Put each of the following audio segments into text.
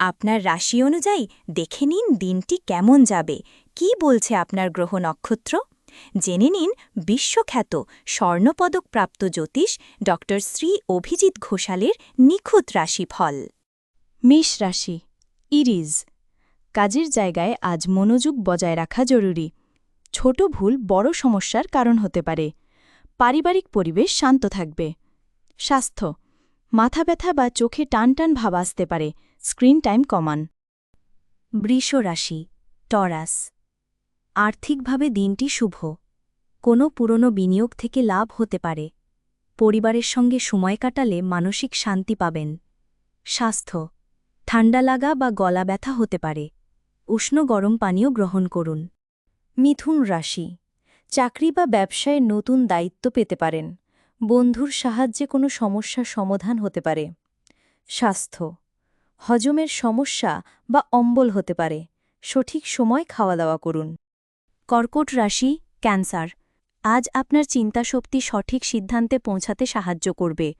আপনার রাশি অনুযায়ী দেখে নিন দিনটি কেমন যাবে। কি বলছে আপনার গ্রহ নক্ষত্র? জেনে নিন বিশ্বখ্যাত স্বর্ণপদকপ্রাপ্ত জ্যোতিষ ড শ্রী অভিজিৎ ঘোষালের নিখুঁত রাশিফল। মেষ রাশি, ইরিজ। কাজের জায়গায় আজ মনোযোগ বজায় রাখা জরুরি। ছোট ভুল বড় সমস্যার কারণ হতে পারে। পারিবারিক পরিবেশ শান্ত থাকবে। স্বাস্থ্য মাথা ব্যথা বা চোখে টান টান ভাব আসতে পারে। স্ক্রিন টাইম কমান। বৃষ রাশি টরাস। আর্থিকভাবে দিনটি শুভ। কোনো পুরনো বিনিয়োগ থেকে লাভ হতে পারে। পরিবারের সঙ্গে সময় কাটালে মানসিক শান্তি পাবেন। স্বাস্থ্য। ঠান্ডা লাগা বা গলা ব্যথা হতে পারে। উষ্ণ গরম পানীয় গ্রহণ করুন। মিথুন রাশি। চাকরি বা ব্যবসায় নতুন দায়িত্ব পেতে পারেন। বন্ধুর সাহায্যে কোনো সমস্যার সমাধান হতে পারে। স্বাস্থ্য। হজমের সমস্যা বা অম্বল হতে পারে। সঠিক সময় খাওয়া দাওয়া করুন। কর্কট রাশি, ক্যান্সার। আজ আপনার চিন্তাশক্তি সঠিক সিদ্ধান্তে পৌঁছাতে সাহায্য করবে।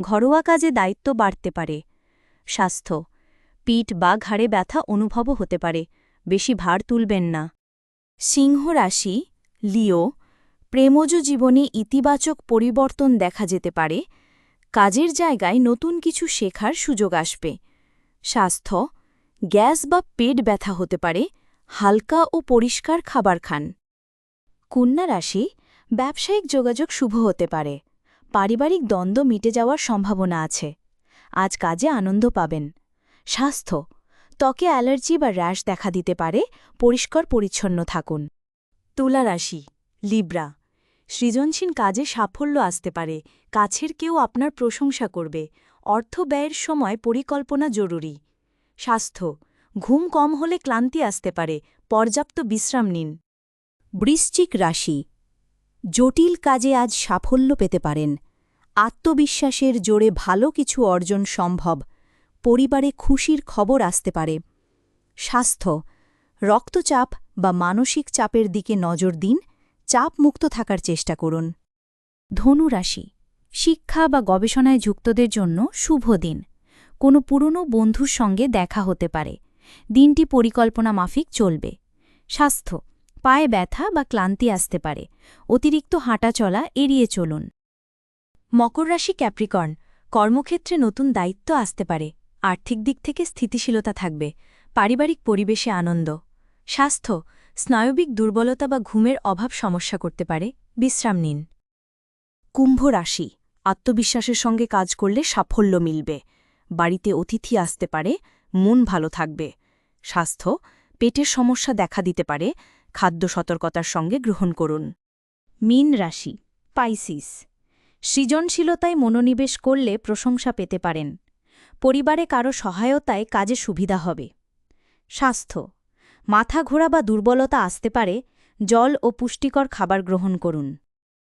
ঘরোয়া কাজে দায়িত্ব বাড়তে পারে। স্বাস্থ্য। পিঠ বা ঘাড়ে ব্যথা অনুভবও হতে পারে। বেশি ভার তুলবেন না। সিংহ রাশি, লিও। প্রেমজ জীবনে ইতিবাচক পরিবর্তন দেখা যেতে পারে। কাজের জায়গায় নতুন কিছু শেখার সুযোগ আসবে। স্বাস্থ্য, গ্যাস বা পেট ব্যথা হতে পারে, হালকা ও পরিষ্কার খাবার খান। কন্যা রাশি, ব্যবসায়িক যোগাযোগ শুভ হতে পারে। পারিবারিক দ্বন্দ্ব মিটে যাওয়ার সম্ভাবনা আছে। আজ কাজে আনন্দ পাবেন। স্বাস্থ্য, ত্বকে অ্যালার্জি বা র্যাশ দেখা দিতে পারে, পরিষ্কার পরিচ্ছন্ন থাকুন। তুলা রাশি, লিব্রা, সৃজনশীল কাজে সাফল্য আসতে পারে। কাছের কেউ আপনার প্রশংসা করবে। অর্থ ব্যয়ের সময় পরিকল্পনা জরুরি। স্বাস্থ্য, ঘুম কম হলে ক্লান্তি আসতে পারে, পর্যাপ্ত বিশ্রাম নিন। বৃশ্চিক রাশি, জটিল কাজে আজ সাফল্য পেতে পারেন। আত্মবিশ্বাসের জোরে ভালো কিছু অর্জন সম্ভব, পরিবারে খুশির খবর আসতে পারে। স্বাস্থ্য, রক্তচাপ বা মানসিক চাপের দিকে নজর দিন, চাপমুক্ত থাকার চেষ্টা করুন। ধনু রাশি শিক্ষা বা গবেষণায় যুক্তদের জন্য শুভ দিন। কোনো পুরনো বন্ধুর সঙ্গে দেখা হতে পারে। দিনটি পরিকল্পনা মাফিক চলবে। স্বাস্থ্য, পায়ে ব্যথা বা ক্লান্তি আসতে পারে। অতিরিক্ত হাঁটা চলা এড়িয়ে চলুন। মকর রাশি ক্যাপ্রিকর্ন, কর্মক্ষেত্রে নতুন দায়িত্ব আসতে পারে। আর্থিক দিক থেকে স্থিতিশীলতা থাকবে। পারিবারিক পরিবেশে আনন্দ। স্বাস্থ্য, স্নায়বিক দুর্বলতা বা ঘুমের অভাব সমস্যা করতে পারে। বিশ্রাম নিন। কুম্ভ রাশি আত্মবিশ্বাসের সঙ্গে কাজ করলে সাফল্য মিলবে। বাড়িতে অতিথি আসতে পারে, মন ভালো থাকবে। স্বাস্থ্য, পেটের সমস্যা দেখা দিতে পারে, খাদ্য সতর্কতার সঙ্গে গ্রহণ করুন। মিন রাশি পাইসিস সৃজনশীলতায় মনোনিবেশ করলে প্রশংসা পেতে পারেন। পরিবারে কারও সহায়তায় কাজে সুবিধা হবে। স্বাস্থ্য, মাথা ঘোরা বা দুর্বলতা আসতে পারে, জল ও পুষ্টিকর খাবার গ্রহণ করুন।